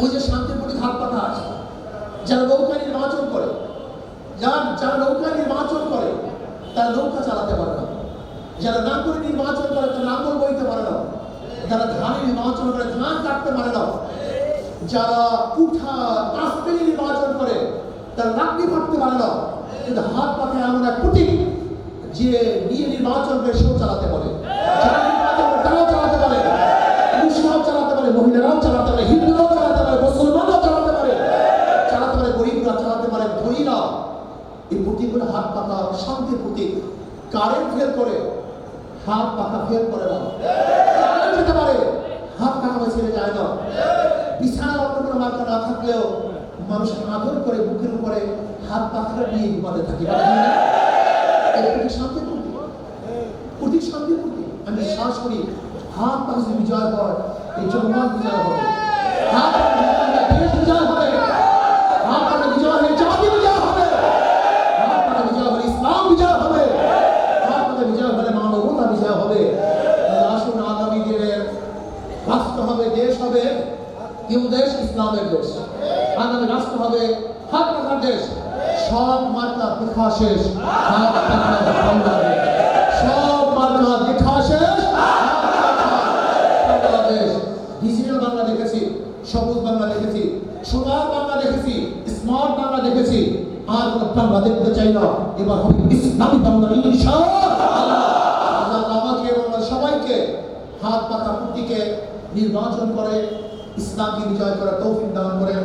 ওই যে শান্তির প্রতি হাত পাখা আছে, যারা নৌকা নির্বাচন করে, যার যারা নৌকা নির্বাচন করে, তারা নৌকা চালাতে পারে না। যারা নাঙ্গল নির্বাচন করে, তারা নাঙ্গল বইতে পারে না। যারা ধান নির্বাচন করে, ধান কাটতে পারে না। যারা উঠা কাস্তেরি নির্বাচন করে, তারা লাকড়ি ফাটতে পারে না। কিন্তু হাত পাখা এমন এক কুটি যে নিয়ে নির্বাচন করে এই প্রতীকগুলো হাত পাতা শান্তির প্রতীক কারেন্ট ফেল করে? হাত পাকা ফেল করে না। কারেন্ট যেতে পারে? হাত পাকা ছেড়ে যায় না। বিছানার অন্য কোনো মার্কা না থাকলেও মানুষ আদর করে বুকের উপরে হাত পাখা নিয়ে ঘুমাতে থাকে। বলে কি? না? এটা প্রতীক শান্তির প্রতীক প্রতীক শান্তির প্রতীক আমি বিশ্বাস করি, হাত পাখা বিজয় হয় এই জনগণ বিজয় হবে। বিজয় হবে, আসুন আগামী দিনের রাষ্ট্র হবে, দেশ হবে, কেউ দেশ, ইসলামের দেশ। আগামী রাষ্ট্র হবে হাত পাখার দেশ। সব মার্কা দেখা শেষ সব মার্কা দেখা শেষ বাংলা সবুজ বাংলা দেখেছি, সোনার বাংলা দেখেছি, স্মার্ট বাংলা দেখেছি। আর বাংলা দেখতে চাই না। এবার হবে ইসলামী বাংলা, ইনশাআল্লাহ। হাত পাতা কুর্তিকে নির্বাচন করে ইসলামকে বিজয় করার তৌফিক দান করেন।